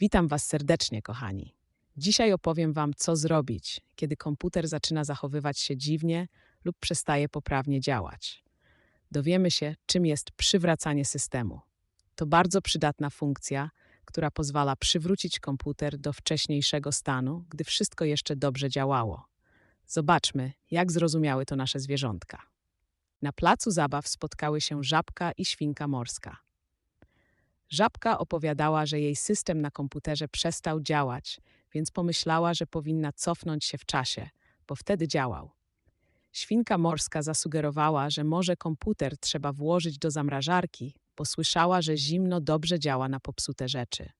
Witam Was serdecznie, kochani. Dzisiaj opowiem Wam, co zrobić, kiedy komputer zaczyna zachowywać się dziwnie lub przestaje poprawnie działać. Dowiemy się, czym jest przywracanie systemu. To bardzo przydatna funkcja, która pozwala przywrócić komputer do wcześniejszego stanu, gdy wszystko jeszcze dobrze działało. Zobaczmy, jak zrozumiały to nasze zwierzątka. Na placu zabaw spotkały się żabka i świnka morska. Żabka opowiadała, że jej system na komputerze przestał działać, więc pomyślała, że powinna cofnąć się w czasie, bo wtedy działał. Świnka morska zasugerowała, że może komputer trzeba włożyć do zamrażarki, bo słyszała, że zimno dobrze działa na popsute rzeczy.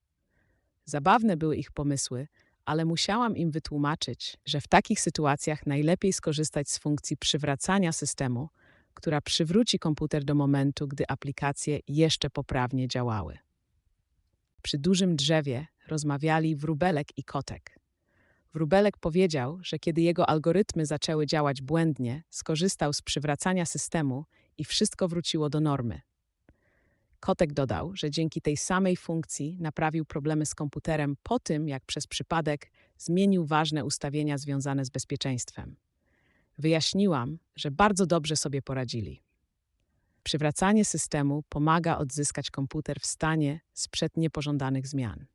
Zabawne były ich pomysły, ale musiałam im wytłumaczyć, że w takich sytuacjach najlepiej skorzystać z funkcji przywracania systemu, która przywróci komputer do momentu, gdy aplikacje jeszcze poprawnie działały. Przy dużym drzewie rozmawiali wróbelek i kotek. Wróbelek powiedział, że kiedy jego algorytmy zaczęły działać błędnie, skorzystał z przywracania systemu i wszystko wróciło do normy. Kotek dodał, że dzięki tej samej funkcji naprawił problemy z komputerem po tym, jak przez przypadek zmienił ważne ustawienia związane z bezpieczeństwem. Wyjaśniłam, że bardzo dobrze sobie poradzili. Przywracanie systemu pomaga odzyskać komputer w stanie sprzed niepożądanych zmian.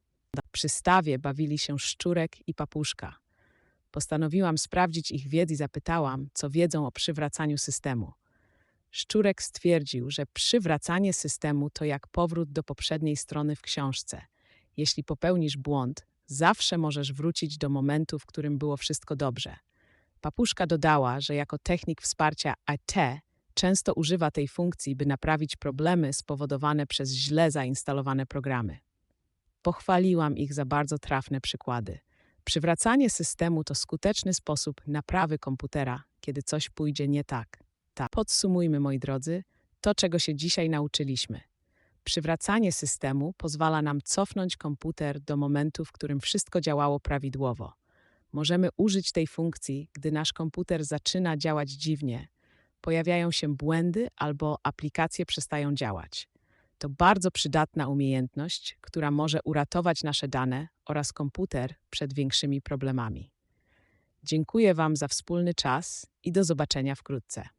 Przy stawie bawili się szczurek i papuszka. Postanowiłam sprawdzić ich wiedzę i zapytałam, co wiedzą o przywracaniu systemu. Szczurek stwierdził, że przywracanie systemu to jak powrót do poprzedniej strony w książce. Jeśli popełnisz błąd, zawsze możesz wrócić do momentu, w którym było wszystko dobrze. Papuszka dodała, że jako technik wsparcia IT często używa tej funkcji, by naprawić problemy spowodowane przez źle zainstalowane programy. Pochwaliłam ich za bardzo trafne przykłady. Przywracanie systemu to skuteczny sposób naprawy komputera, kiedy coś pójdzie nie tak. Tak. Podsumujmy, moi drodzy, to, czego się dzisiaj nauczyliśmy. Przywracanie systemu pozwala nam cofnąć komputer do momentu, w którym wszystko działało prawidłowo. Możemy użyć tej funkcji, gdy nasz komputer zaczyna działać dziwnie, pojawiają się błędy albo aplikacje przestają działać. To bardzo przydatna umiejętność, która może uratować nasze dane oraz komputer przed większymi problemami. Dziękuję Wam za wspólny czas i do zobaczenia wkrótce.